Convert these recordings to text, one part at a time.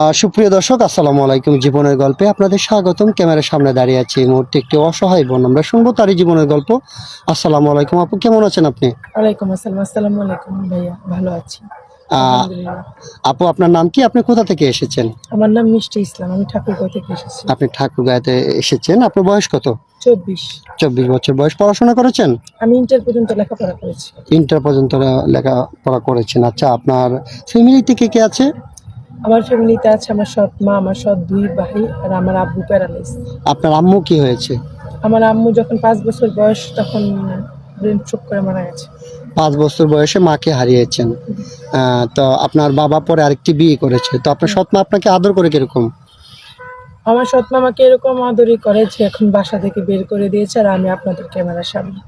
সুপ্রিয় দর্শক আসসালামু আলাইকুম। জীবনের গল্পে আপনাদের স্বাগতম। ক্যামেরার সামনে দাঁড়িয়ে আছি এই মুহূর্তে একটি অসহায় বোন। আমরা শুনব তারই জীবনের গল্প। আসসালামু আলাইকুম আপু কেমন আছেন আপনি? ওয়ালাইকুম আসসালাম। আসসালামু আলাইকুম ভাইয়া ভালো আছি। আপু আপনার নাম কি? আপনি কোথা থেকে এসেছেন? আমার নাম মিষ্টি ইসলাম। আমি ঠাকুরগাঁও থেকে এসেছি। আপনি ঠাকুরগাঁতে এসেছেন। আপনার বয়স কত? চব্বিশ। চব্বিশ বছর বয়স। পড়াশোনা করেছেন? আমি ইন্টার পর্যন্ত লেখাপড়া করেছি। ইন্টার পর্যন্ত লেখাপড়া করেছেন। আচ্ছা আপনার ফ্যামিলিতে কে কে আছে? আমার ফ্যামিলিতে আছে আমার সৎ মা আমার সৎ দুই ভাই আর আমার আব্বু প্যারালাইজ আপনার আম্মু কি হয়েছে? আমার আম্মু যখন পাঁচ বছর বয়স তখন ব্রেন স্ট্রোক করে মারা গেছে। পাঁচ বছর বয়সে মাকে হারিয়েছেন। তো আপনার বাবা পরে আরেকটি বিয়ে করেছে। তো আপনার সৎ মা আপনাকে আদর করে কীরকম? আমার সৎ মা আমাকে এরকম আদরই করে যে এখন বাসা থেকে বের করে দিয়েছে আর আমি আপনাদের ক্যামেরার সামনে।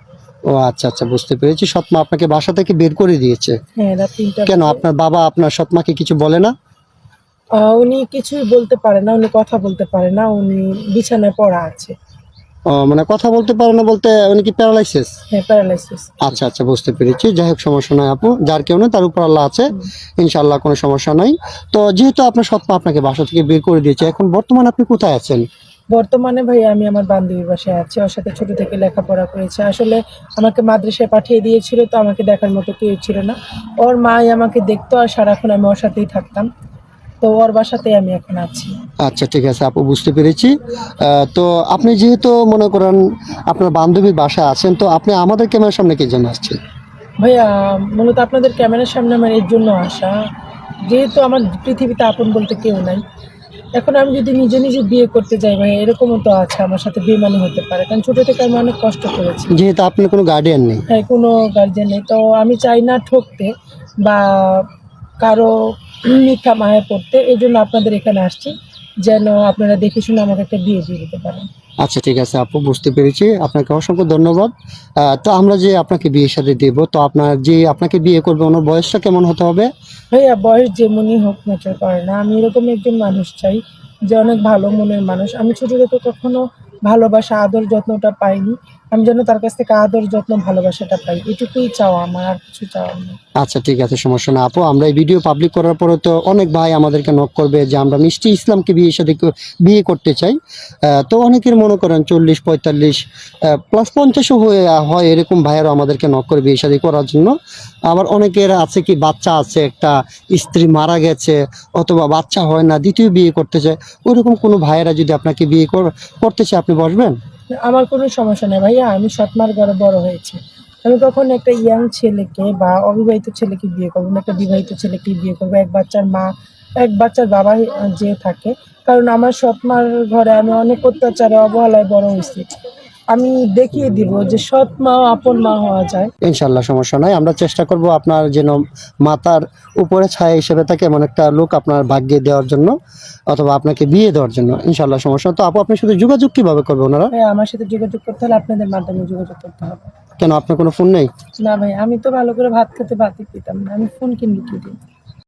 ও আচ্ছা আচ্ছা বুঝতে পেরেছি। সৎমা আপনাকে বাসা থেকে বের করে দিয়েছে। হ্যাঁ রাত তিনটা কেন আপনার বাবা আপনার সৎমাকে কিছু বলে না? উনি কিছুই বলতে পারে না উনি কথা বলতে পারে না উনি বিছানায় পড়া আছে। ও মানে কথা বলতে পারে না বলতে উনি কি প্যারালাইসিস হ্যাঁ প্যারালাইসিস আচ্ছা আচ্ছা বুঝতে পেরেছি। যাই হোক সমস্যা নাই আপু যার কেউ নেই তার উপর আল্লাহ আছে। ইনশাআল্লাহ কোনো সমস্যা নাই। তো যেহেতু আপনার সৎমা আপনাকে বাসা থেকে বের করে দিয়েছে এখন বর্তমানে আপনি কোথায় আছেন? বর্তমানে ভাই আমি আমার বান্ধবীর বাসায় আছি ওর সাথে ছোট থেকে লেখাপড়া করেছে। আসলে আমাকে মাদ্রাসায় পাঠিয়ে দিয়েছিল তো আমাকে দেখার মতো কেউ ছিল না। ওর মাই আমাকে দেখতো আর সারাক্ষণ আমি ওর সাথেই থাকতাম। তো ওর বাসাতেই আমি এখন আছি। আচ্ছা ঠিক আছে আপু বুঝতে পেরেছি। তো আপনি যেহেতু মনে করেন আপনার বান্ধবীর বাসায় আছেন তো আপনি আমাদের ক্যামেরার সামনে কি জন্য আসছেন? ভাইয়া মূলত আপনাদের ক্যামেরার সামনে আমার এর জন্য আসা। যেহেতু আমার পৃথিবীতে আপন বলতে কেউ নাই। এখন আমি যদি নিজে নিজে বিয়ে করতে যাই ভাই এরকমও তো আছে আমার সাথে বেমানি হতে পারে। কারণ ছোটো থেকে আমি অনেক কষ্ট করেছি। যেহেতু আপনার কোনো গার্ডিয়ান নেই। হ্যাঁ কোনো গার্জেন নেই। তো আমি চাই না ঠকতে বা কারও মিথ্যা মায়া পড়তে এই জন্য আপনাদের এখানে আসছি যেন আপনারা দেখে শুনে আমাকে একটা বিয়ে দিয়ে দিতে পারেন। আচ্ছা ঠিক আছে আপু বুঝতে পেরেছি। আপনাকে অসংখ্য ধন্যবাদ। তো আমরা যে আপনাকে বিয়ের সাথে দেব তো আপনার যে আপনাকে বিয়ে করবে ওনার বয়সটা কেমন হতে হবে? ভাইয়া বয়স যেমনই হোক ম্যাটার করে না। আমি এরকম একজন মানুষ চাই যে অনেক ভালো মনের মানুষ। আমি ছোটো থেকে কখনো ভালোবাসা আদর যত্নটা পাইনি। আমি যেন তার কাছ থেকে আদর, যত্ন, ভালোবাসাটা পাই। এটুকুই চাওয়া, আমার আর কিছু চাওয়া নেই। আচ্ছা ঠিক আছে, সমস্যা না। আপু, আমরা এই ভিডিও পাবলিক করার পরে তো অনেক ভাই আমাদেরকে নক করবে যে আমরা মিষ্টি ইসলামকে বিয়ের সাথে বিয়ে করতে চাই। তো অনেকের মনে করেন চল্লিশ, পঁয়তাল্লিশ প্লাস পঞ্চাশও হয়ে, হয় এরকম ভাইয়েরা আমাদেরকে নক করে বিয়ে শাদী করার জন্য। আবার অনেকের আছে কি, বাচ্চা আছে, একটা স্ত্রী মারা গেছে, অথবা বাচ্চা হয় না, দ্বিতীয় বিয়ে করতে চায়। ওইরকম কোনো ভাইয়েরা যদি আপনাকে বিয়ে কর- করতে চায়, আপনি বসবেন? আমার কোনো সমস্যা নেই ভাইয়া, আমি সৎমার ঘরে বড় হয়েছি। আমি কখন একটা ইয়াং ছেলেকে বা অবিবাহিত ছেলেকে বিয়ে করব না, একটা বিবাহিত ছেলেকে বিয়ে করব। এক বাচ্চার মা, এক বাচ্চার বাবা যে থাকে, কারণ আমার সৎমার ঘরে আমি অনেক অত্যাচারে, অবহেলায় বড় হয়েছি। আমি দেখিয়ে দিব যে সৎ মা আপন মা হওয়া যায়। ইনশাল্লাহ সমস্যা নাই। আমরা চেষ্টা করব আপনার যেন মাতার উপরে ছায়া হিসেবে থাকে এমন একটা লোক আপনার ভাগ্যে দেওয়ার জন্য অথবা আপনাকে বিয়ে দেওয়ার জন্য। ইনশাল্লাহ সমস্যা তো আপু আপনার সাথে যোগাযোগ কীভাবে করবে ওনারা? ভাই আমার সাথে যোগাযোগ করতে হলে আপনাদের মাধ্যমে যোগাযোগ করতে হবে। কেন আপনার কোনো ফোন নেই? না ভাই আমি তো ভালো করে ভাত খেতে ভাতই পেতাম না। আমি ফোন কিনবো কি দিই